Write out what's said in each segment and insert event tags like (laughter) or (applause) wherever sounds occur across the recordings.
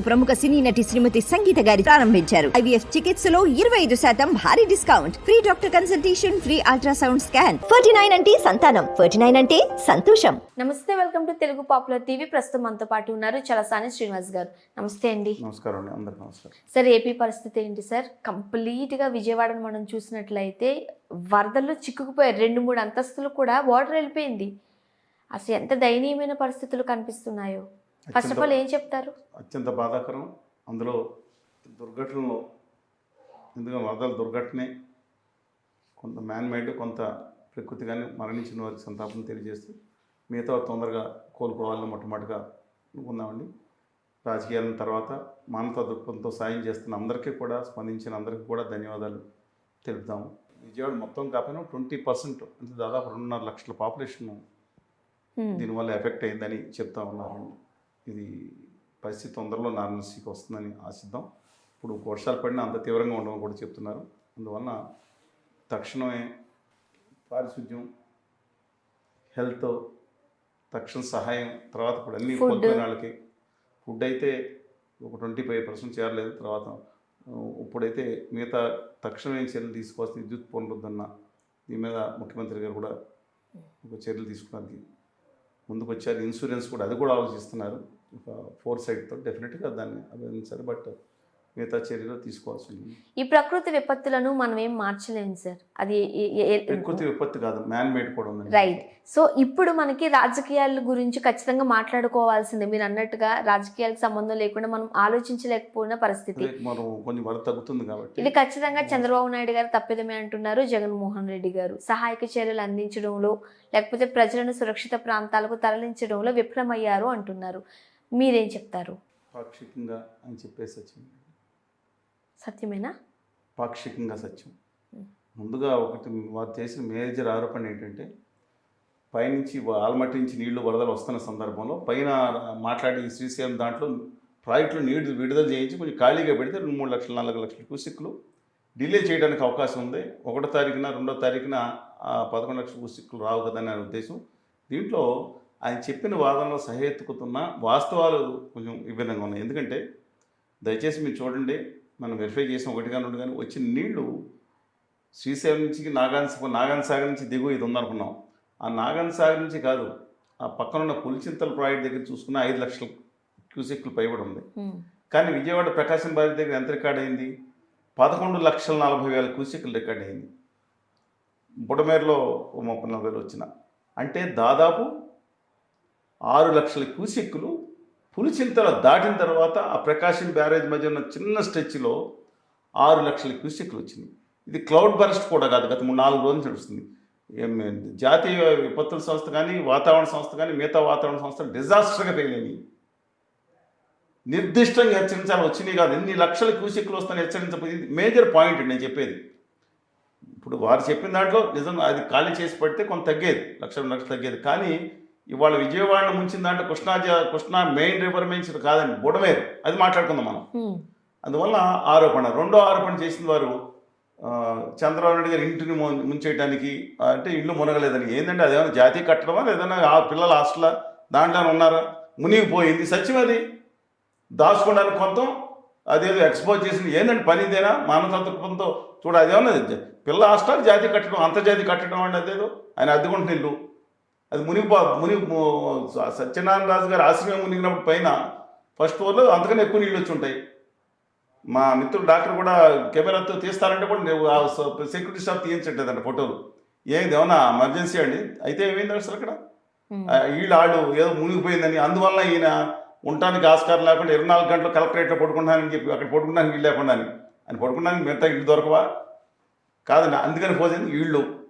ప్రముఖ సినీ నటి శ్రీమతి సంగీత గారి ప్రారంభించారు. ఐవీఎఫ్ చికిత్సలో ఇరవై ఐదు శాతం భారీ discount. Free doctor consultation free ultrasound scan. Forty nine అంటే సంతానం. ఫర్టీ నైన్ అంటే సంతోషం. నమస్తే welcome to Telugu popular TV. ప్రస్తుతం మనతో పాటు ఉన్నారు చలసాని శ్రీనివాస్ గారు. నమస్తే అండి. నమస్కారం నమస్కారం. సార్ ఏపీ పరిస్థితి ఏంటి సార్? కంప్లీట్గా విజయవాడను మనం చూసినట్లయితే వరదల్లో చిక్కుకుపోయారు. రెండు మూడు అంతస్తులు కూడా వాటర్ వెళ్ళిపోయింది. అసలు ఎంత దయనీయమైన పరిస్థితులు కనిపిస్తున్నాయో. ఫస్ట్ ఆఫ్ ఆల్ ఏం చెప్తారు? అత్యంత బాధాకరం. అందులో దుర్ఘటనలో ఎందుకంటే వరదల దుర్ఘటనే కొంత మ్యాన్ మేడ్ కొంత ప్రకృతి కానీ మరణించిన వారికి సంతాపం తెలియజేస్తూ మిగతా తొందరగా కోలుకోవాలని మొట్టమొదటిగా అనుకున్నామండి రాజకీయాల తర్వాత మానవతా దృక్పథంతో సాయం చేస్తున్న అందరికీ కూడా స్పందించిన అందరికీ కూడా ధన్యవాదాలు తెలుపుతాము విజయవాడ మొత్తం కాకపోయినా ట్వంటీ పర్సెంట్ అంటే దాదాపు రెండున్నర లక్షల పాపులేషన్. దీనివల్ల ఎఫెక్ట్ అయిందని చెప్తా ఉన్నారు ఇది పరిస్థితి తొందరలో నార్మల్సీకి వస్తుందని ఆశిద్దాం. ఇప్పుడు వర్షాలు పడినా అంత తీవ్రంగా ఉండమని కూడా చెప్తున్నారు. అందువలన తక్షణమే పారిశుద్ధ్యం హెల్త్ తక్షణ సహాయం తర్వాత ఇప్పుడు అన్ని వాళ్ళకి ఫుడ్ అయితే ఒక ట్వంటీ ఫైవ్ పర్సెంట్ చేరలేదు. తర్వాత ఇప్పుడైతే మిగతా తక్షణమే చర్యలు తీసుకోవాల్సిన విద్యుత్ పునరుద్ధరణ దీని మీద ముఖ్యమంత్రి గారు కూడా ఒక చర్యలు తీసుకోవడానికి ముందుకు వచ్చారు ఇన్సూరెన్స్ కూడా అది కూడా ఆలోచిస్తున్నారు. ఫోర్ సైడ్తో డెఫినెట్గా దాన్ని అభినందించారు బట్ మిగతా చర్యలు తీసుకోవాల్సి ఉంది ఈ ప్రకృతి విపత్తులను మనం ఏం మార్చలేము సార్. అది ప్రకృతి విపత్తి కాదు మ్యాన్ మేడ్ కూడా ఉంది రైట్ సో ఇప్పుడు మనకి రాజకీయాల గురించి ఖచ్చితంగా మాట్లాడుకోవాల్సిందే. మీరు అన్నట్టుగా రాజకీయాలకు సంబంధం లేకుండా మనం ఆలోచించలేకపోయిన పరిస్థితి. మనం వరకు తగ్గుతుంది కాబట్టి. ఇది ఖచ్చితంగా చంద్రబాబు నాయుడు గారు తప్పిదమే అంటున్నారు జగన్మోహన్ రెడ్డి గారు. సహాయక చర్యలు అందించడంలో లేకపోతే ప్రజలను సురక్షిత ప్రాంతాలకు తరలించడంలో విఫలమయ్యారు అంటున్నారు. మీరేం చెప్తారు? పాక్షికంగా అని చెప్పేసి వచ్చింది. సత్యమేనా? పాక్షికంగా సత్యం. ముందుగా ఒకటి వారు చేసిన మేజర్ ఆరోపణ ఏంటంటే పైనుంచి ఆల్మట్టి నుంచి నీళ్ళు వరదలు వస్తున్న సందర్భంలో పైన మాట్లాడి శ్రీశైలం దాంట్లో ప్రాజెక్టులో నీళ్ళు విడుదల చేయించి కొంచెం ఖాళీగా పెడితే రెండు మూడు లక్షలు నాలుగు లక్షల క్యూసిక్లు డిలే చేయడానికి అవకాశం ఉంది. ఒకటో తారీఖున రెండో తారీఖున ఆ పదకొండు లక్షల క్యూసిక్లు రావు కదా అనే ఉద్దేశం. దీంట్లో ఆయన చెప్పిన వాదనలో సహేతుకుతున్న వాస్తవాలు కొంచెం విభిన్నంగా ఉన్నాయి. ఎందుకంటే దయచేసి మీరు చూడండి మనం వెరిఫై చేసిన ఒకటిగా రెండు కానీ వచ్చిన నీళ్ళు శ్రీశైలం నుంచి నాగాన్ నాగాన్ సాగర్ నుంచి దిగువ ఇది ఉందనుకున్నాం. ఆ నాగాన్ సాగర్ నుంచి కాదు ఆ పక్కన ఉన్న పులిచింతల ప్రాజెక్ట్ దగ్గర చూసుకున్న ఐదు లక్షల క్యూసెక్లు పైబడి ఉంది. కానీ విజయవాడ ప్రకాశం బారి దగ్గర ఎంత రికార్డ్ అయింది? పదకొండు లక్షల నలభై వేల క్యూసెక్లు రికార్డ్ అయింది. బుడమేరులో ముప్పై నలభై వేలు వచ్చిన. అంటే దాదాపు ఆరు లక్షల క్యూసెక్కులు పులిచింతల దాటిన తర్వాత ఆ ప్రకాశం బ్యారేజ్ మధ్య ఉన్న చిన్న స్ట్రెచ్లో ఆరు లక్షల క్యూసెక్లు వచ్చినాయి ఇది క్లౌడ్ బరస్ట్ కూడా కాదు గత మూడు నాలుగు రోజులు నడుస్తుంది. జాతీయ విపత్తుల సంస్థ కానీ వాతావరణ సంస్థ కానీ మిగతా వాతావరణ సంస్థ డిజాస్టర్గా ఫెయిల్ అయినాయి నిర్దిష్టంగా హెచ్చరించాలి వచ్చినాయి కాదు. ఎన్ని లక్షల క్యూసెక్లు వస్తాయని హెచ్చరించబోయింది మేజర్ పాయింట్ నేను చెప్పేది. ఇప్పుడు వారు చెప్పిన దాంట్లో నిజంగా అది ఖాళీ చేసి పడితే కొంత తగ్గేది లక్షల లక్షలు తగ్గేది. కానీ ఇవాళ విజయవాడను ముంచిన దాంట్లో కృష్ణా జ- కృష్ణా మెయిన్ రివర్ మించి కాదండి బుడమేరు. అది మాట్లాడుకుందాం మనం. అందువల్ల ఆరోపణ రెండో ఆరోపణ చేసిన వారు చంద్రబాబు నాయుడు గారి ఇంటిని ముంచేయడానికి అంటే ఇల్లు మునగలేదని. ఏంటంటే అదేమైనా జాతీయ కట్టడమా లేదన్నా ఆ పిల్లల హాస్టల్ దాంట్లో ఉన్నారా? మునిగిపోయింది. సత్యం అది. దాచుకోవడానికి కొంత అదేదో ఎక్స్పోజ్ చేసింది. ఏంటంటే పని ఇదేనా? మానవతత్వంతో చూడ అదేమన్నా పిల్ల హాస్టల్ జాతీయ కట్టడం అంతర్జాతీయ కట్టడం అంటే అదేదో. ఆయన అద్దెకుంటున్న ఇల్లు. అది మునిగిపో మునిగి ము- సత్యనారాయణ రాజు గారి ఆశ్రమం మునిగినప్పుడు పైన ఫస్ట్ ఫ్లోర్లో అంతకన్నా ఎక్కువ నీళ్ళు వచ్చి ఉంటాయి. మా మిత్రుడు డాక్టర్ కూడా కెమెరాతో తీస్తారంటే కూడా సెక్యూరిటీ స్టాఫ్ తీయించట్లేదంట ఫోటోలు. ఏంది ఏమన్నా ఎమర్జెన్సీ అండి? అయితే ఏమైంది అసలు అక్కడ? వీళ్ళు ఆడు ఏదో మునిగిపోయిందని అందువల్ల ఈయన ఉండటానికి ఆస్కారం లేకుండా ఇరవై నాలుగు గంటలు కలెక్టరేట్లో పడుకుంటానని చెప్పి అక్కడ పడుకుంటానికి వీళ్ళు లేకుండా అని అని పడుకుంటానికి మిగతా ఇల్లు దొరకవా? కాదండి అందుకని పోసింది వీళ్ళు.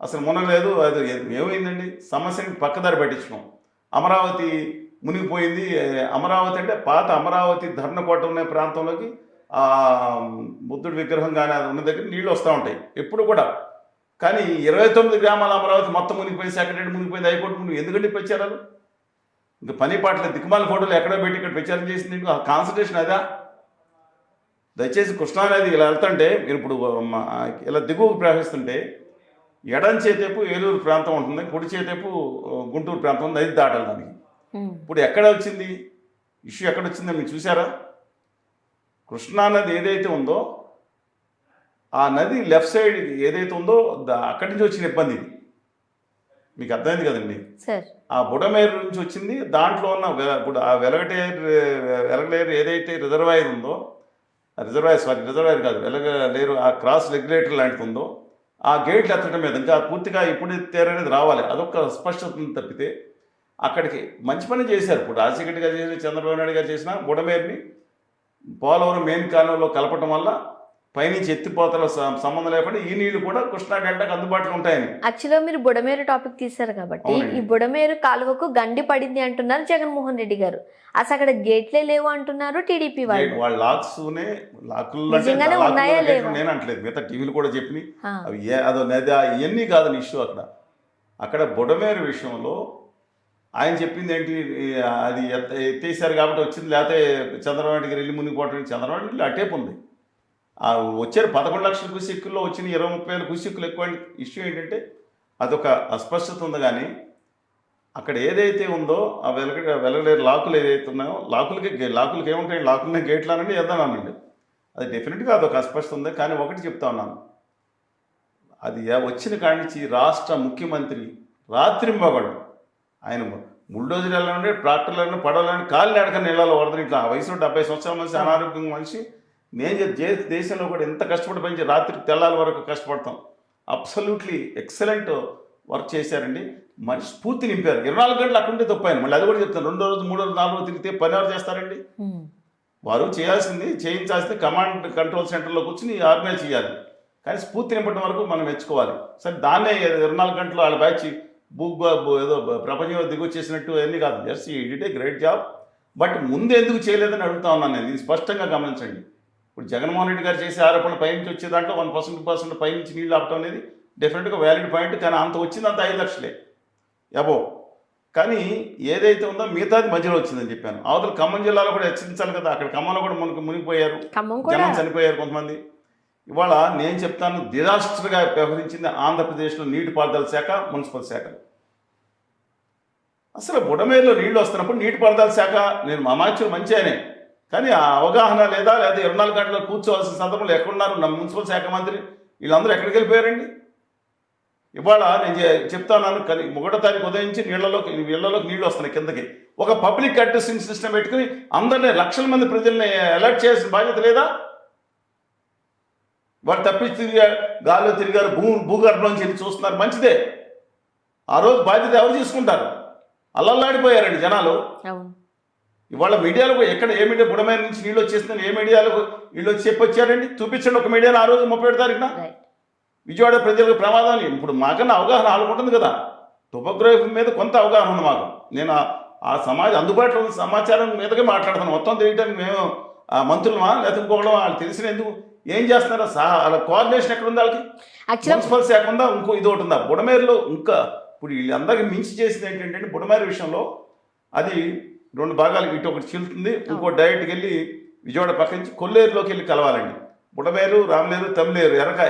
అసలు మునగలేదు అది ఏమైందండి? సమస్యని పక్కదారి పట్టించుకోం అమరావతి మునిగిపోయింది. అమరావతి అంటే పాత అమరావతి ధర్నకోట ఉన్న ప్రాంతంలోకి ఆ, బుద్ధుడి విగ్రహం కానీ అది ఉన్న దగ్గర నీళ్ళు వస్తూ ఉంటాయి ఎప్పుడు కూడా. కానీ ఇరవై తొమ్మిది గ్రామాల అమరావతి మొత్తం మునిగిపోయింది సెక్రటరీ మునిగిపోయింది హైకోర్టు మునిగి ఎందుకంటే ఈ ప్రచారాలు? ఇంకా పని పాటలే దిక్కుమాల ఫోటోలు ఎక్కడో పెట్టి ఇక్కడ ప్రచారం చేసింది ఆ కాన్సన్ట్రేషన్ అదా? దయచేసి కృష్ణానది ఇలా వెళ్తుంటే మీరు ఇప్పుడు ఇలా దిగువకు ప్రవహిస్తుంటే ఎడం చేతేపు ఏలూరు ప్రాంతం ఉంటుంది కుడి చేతేపు గుంటూరు ప్రాంతం ఉంది అది హ్మ్. ఇప్పుడు ఎక్కడ వచ్చింది? ఇష్యూ ఎక్కడ వచ్చిందో మీరు చూసారా కృష్ణా నది ఏదైతే ఉందో ఆ నది లెఫ్ట్ సైడ్ ఏదైతే ఉందో అక్కడి నుంచి వచ్చిన ఇబ్బంది ఇది. మీకు అర్థమైంది కదండి? ఆ బుడమేరు నుంచి వచ్చింది దాంట్లో ఉన్న ఇప్పుడు ఆ వెలగటేరు వెలగలేరు ఏదైతే రిజర్వాయర్ ఉందో ఆ రిజర్వాయర్ సారీ రిజర్వాయర్ కాదు వెలగలేరు ఆ క్రాస్ రెగ్యులేటర్ లాంటిది ఉందో ఆ గేట్లు ఎత్తడం మీద ఇంకా పూర్తిగా ఇప్పుడు తేరనేది రావాలి. అదొక స్పష్టతను తప్పితే అక్కడికి మంచి పని చేశారు. ఇప్పుడు రాజశేఖర్ గారు చేసిన చంద్రబాబు నాయుడు గారు చేసిన బుడమేరుని పోలవరం మెయిన్ కాలంలో కలపటం వల్ల పైనుంచి ఎత్తిపోతల సంబంధం లేకుండా ఈ నీళ్ళు కూడా కృష్ణా డెల్టాకు అందుబాటులో ఉంటాయని. యాక్చువల్గా మీరు బుడమేరు టాపిక్ తీశారు కాబట్టి. ఈ బుడమేరు కాలువకు గండి పడింది అంటున్నారు జగన్మోహన్ రెడ్డి గారు. అసలు అక్కడ గేట్లే లేవు అంటున్నారు టీడీపీ వాళ్ళు. వాళ్ళ లేవా? నేను అంటలేదు మిగతా టీవీలు కూడా చెప్పి అవి అదో నది ఇవన్నీ కాదని ఇష్యూ అక్కడ. అక్కడ బుడమేరు విషయంలో ఆయన చెప్పింది ఏంటి? అది ఎత్త ఎత్తేసారు కాబట్టి వచ్చింది. లేకపోతే చంద్రబాబు నాయుడు గారు వెళ్ళి మునిగిపోవటం చంద్రబాబు అటేపు ఉంది ఆ వచ్చారు పదకొండు లక్షల కుసిక్కుల్లో వచ్చిన ఇరవై ముప్పై వేల కుసిక్కులు ఎక్కువ ఇష్యూ ఏంటంటే అదొక అస్పష్టత ఉంది కానీ అక్కడ ఏదైతే ఉందో ఆ వెలగ వెలగలేరు లాకులు ఏదైతే ఉన్నాయో లాకులకి లాకులకి ఏముంటాయి? లాకులనే గేట్లు అనండి వేద్దామనండి అది డెఫినెట్గా అదొక అస్పష్టత ఉంది. కానీ ఒకటి చెప్తా ఉన్నాను. అది వచ్చిన కాడి నుంచి రాష్ట్ర ముఖ్యమంత్రి రాత్రింబగడు ఆయన బుల్డోజర్ వెళ్ళండి ట్రాక్టర్లను పడవలని కాళ్ళు నడక నీళ్ళలో వరదని ఇట్లా ఆ వయసులో డెబ్బై సంవత్సరాల మనిషి అనారోగ్యం మనిషి దే- దేశంలో కూడా ఎంత కష్టపడి పనిచి రాత్రి తెల్లాల వరకు కష్టపడతాం. అబ్సల్యూట్లీ ఎక్సలెంట్ వర్క్ చేశారండి. మనిషి స్ఫూర్తి నింపారు. ఇరవై నాలుగు గంటలు అక్కడుంటే తప్పాను. మళ్ళీ అది కూడా చెప్తాను. రెండో రోజు మూడో రోజు నాలుగో రోజు తిరిగితే పని ఎవరు చేస్తారండి? వారు చేయాల్సింది చేయించాల్సింది కమాండ్ కంట్రోల్ సెంటర్లో కూర్చుని ఆర్గనైజ్ చేయాలి. కానీ స్ఫూర్తి నింపడం వరకు మనం మెచ్చుకోవాలి. సరే దాన్నే ఇరవై నాలుగు గంటలు వాళ్ళ బ్యాచ్ భూ భూ- ఏదో ప్రపంచంలో దిగొచ్చేసినట్టు అన్నీ కాదు. Just he did a great job. But ముందు ఎందుకు చేయలేదని అడుగుతా ఉన్నాను నేను. ఇది స్పష్టంగా గమనించండి. ఇప్పుడు జగన్మోహన్ రెడ్డి గారు చేసే ఆరోపణలు పైనుంచి వచ్చే దాంట్లో వన్ పర్సెంట్ పర్సెంట్ పైనుంచి నీళ్ళు ఆపటం అనేది డెఫినెట్గా వ్యాలిడ్ పాయింట్ కానీ అంత వచ్చిందంత ఐదు లక్షలే. అబో కానీ ఏదైతే ఉందో మిగతాది మధ్యలో వచ్చిందని చెప్పాను. అవతల ఖమ్మం జిల్లాలో కూడా హెచ్చరించాలి కదా. అక్కడ ఖమ్మంలో కూడా మనకు మునిగిపోయారు. జనం చనిపోయారు కొంతమంది. ఇవాళ నేను చెప్తాను డిజాస్టర్గా వ్యవహరించింది ఆంధ్రప్రదేశ్లో నీటిపారుదల శాఖ మున్సిపల్ శాఖలు అసలు బుడమేరులో నీళ్ళు వస్తున్నప్పుడు నీటిపారుదల శాఖ నేను అమాచ్యులు మంచి ఆయనే. కానీ ఆ అవగాహన లేదా లేదా ఇరవై నాలుగు గంటలు కూర్చోవాల్సిన సందర్భంలో ఎక్కడున్నారు? నా మున్సిపల్ శాఖ మంత్రి. వీళ్ళందరూ ఎక్కడికి వెళ్ళిపోయారండి? ఇవాళ నేను చెప్తాను కానీ ఒకటో తారీఖు ఉదయించి నీళ్ళలోకి నీళ్ళలోకి నీళ్ళు వస్తున్నాయి కిందకి. ఒక పబ్లిక్ అడ్రసింగ్ సిస్టమ్ పెట్టుకుని అందరినీ లక్షల మంది ప్రజల్ని అలర్ట్ చేయాల్సిన బాధ్యత లేదా? వాడు తప్పించి తిరిగారు గాల్లో తిరిగారు భూ భూగర్భంలోంచి వెళ్ళి చూస్తున్నారు మంచిదే. ఆ రోజు బాధ్యత ఎవరు తీసుకుంటారు? అల్లల్లాడిపోయారండి జనాలు. ఇవాళ మీడియాలో కూడా ఎక్కడ ఏ మీడియా బుడమైన నుంచి నీళ్ళు వచ్చేస్తుందని ఏ మీడియాలో వీళ్ళు వచ్చి చెప్పొచ్చారండి? చూపించండి ఒక మీడియాలో ఆ రోజు ముప్పై ఏడు తారీఖున. విజయవాడ ప్రజలకు ప్రమాదాన్ని ఇప్పుడు మాకన్నా అవగాహన ఆడుకుంటుంది కదా. టొపోగ్రఫీ మీద కొంత అవగాహన ఉంది మాకు. నేను ఆ- సమాజ అందుబాటులో ఉన్న సమాచారం మీదకే మాట్లాడుతాను మొత్తం తెలియటానికి మేము ఆ మంత్రులమా లేకపోతే ఇంకోవడం వాళ్ళు తెలిసిన ఎందుకు? ఏం చేస్తున్నారో? సహా వాళ్ళ కోఆర్డినేషన్ ఎక్కడ ఉంది వాళ్ళకి మున్సిపల్ శాఖ ఉందా? ఇంకో ఇది ఒకటి ఉందా? బుడమేరులో ఇంకా ఇప్పుడు వీళ్ళందరికీ మించి చేసింది ఏంటంటే బుడమేరు విషయంలో అది రెండు భాగాలు ఇటు ఒకటి చీలుతుంది ఇంకో డైరెక్ట్కి వెళ్ళి విజయవాడ పక్క నుంచి కొల్లేరులోకి వెళ్ళి కలవాలండి. బుడమేరు రామలేరు తమిళేరు ఎర్రక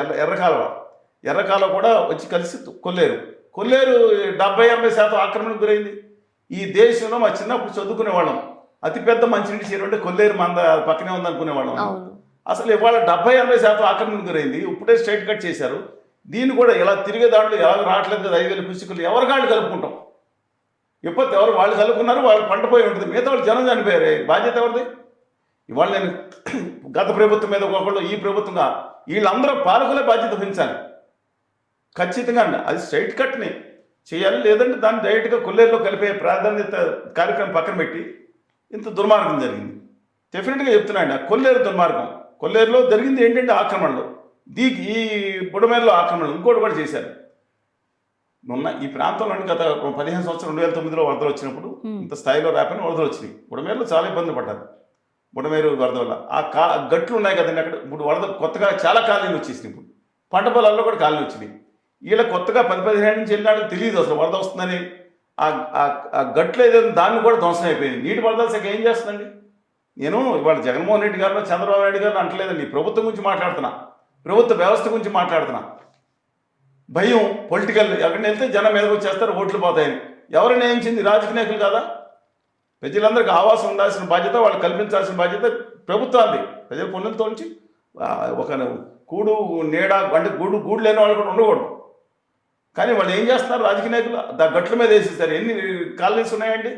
ఎర్ర ఎర్రకాలువ ఎర్రకాలువ కూడా వచ్చి కలిసి కొల్లేరు. కొల్లేరు డెబ్బై ఎనభై శాతం ఆక్రమణకు గురైంది. ఈ దేశంలో మా చిన్నప్పుడు చదువుకునే వాళ్ళం అతిపెద్ద మంచినీటి అంటే కొల్లేరు మంద పక్కనే ఉందనుకునే వాళ్ళం అవును. అసలు ఇవాళ డెబ్బై ఎనభై శాతం ఆక్రమణకు గురైంది. ఇప్పుడే స్ట్రైట్ కట్ చేశారు. దీన్ని కూడా ఇలా తిరిగే దాంట్లో ఎలా రావట్లేదు. ఐదు వేల పుస్తకాలు ఎవరి కాళ్ళు కలుపుకుంటాం? విపత్తు ఎవరు వాళ్ళు కలుపుకున్నారు వాళ్ళు పంట పోయి ఉంటుంది. మిగతా వాళ్ళు జనం చనిపోయారు. బాధ్యత ఎవరిది? ఇవాళ నేను (clears throat) గత ప్రభుత్వం మీద ఒకళ్ళు ఈ ప్రభుత్వంగా వీళ్ళందరూ పాలకులే బాధ్యత వహించాలి. ఖచ్చితంగా అండి. అది స్ట్రైట్ కట్ని చేయాలి. లేదంటే దాన్ని డైరెక్ట్గా కొల్లేరులో కలిపే ప్రాధాన్యత కార్యక్రమం పక్కన పెట్టి ఇంత దుర్మార్గం జరిగింది. డెఫినెట్గా చెప్తున్నాండి ఆ కొల్లేరు దుర్మార్గం. కొల్లేరులో జరిగింది ఏంటంటే ఆక్రమణలు. దీ ఈ బుడమేరులో ఆక్రమణలు. ఇంకోటి కూడా చేశారు. మొన్న ఈ ప్రాంతంలో గత పదిహేను సంవత్సరం రెండు వేల తొమ్మిదిలో వరదలు వచ్చినప్పుడు. ఇంత స్థాయిలో రాకపోయినా వరదలు వచ్చినాయి. బుడమేరులో చాలా ఇబ్బందులు పడ్డారు. బుడమేరు వరద వల్ల. ఆ కా గట్లు ఉన్నాయి కదండి అక్కడ. ఇప్పుడు వరద కొత్తగా చాలా కాలనీలు వచ్చేసినాయి ఇప్పుడు. పంట పొలాల్లో కూడా కాలనీ వచ్చినాయి. వీళ్ళ కొత్తగా పది పదిహేను నుంచి వెళ్ళినాడు తెలియదు అసలు వరద వస్తుందని. ఆ గట్లు ఏదైనా దాన్ని కూడా ధ్వంసం అయిపోయింది నీటి వరదల శాఖ ఏం చేస్తుందండి? నేను ఇవాళ జగన్మోహన్ రెడ్డి గారిని చంద్రబాబు నాయుడు గారిని అంటలేదండి. ప్రభుత్వం గురించి మాట్లాడుతున్నా. ప్రభుత్వ వ్యవస్థ గురించి మాట్లాడుతున్నా. భయం పొలిటికల్ ఎక్కడికి వెళ్తే జనం మీదకి వచ్చేస్తారు ఓట్లు పోతాయని. ఎవరు నియమించింది రాజకీయ నాయకులు కదా? ప్రజలందరికీ ఆవాసం ఉండాల్సిన బాధ్యత వాళ్ళు కల్పించాల్సిన బాధ్యత ప్రభుత్వాన్ని ప్రజల పనులతో నుంచి ఒక కూడు నీడ అంటే గూడు గూడు లేని వాళ్ళు కూడా ఉండకూడదు. కానీ వాళ్ళు ఏం చేస్తున్నారు? రాజకీయ నాయకులు దా గట్ల మీద వేసేస్తారు ఎన్ని కాలనీస్ ఉన్నాయండి?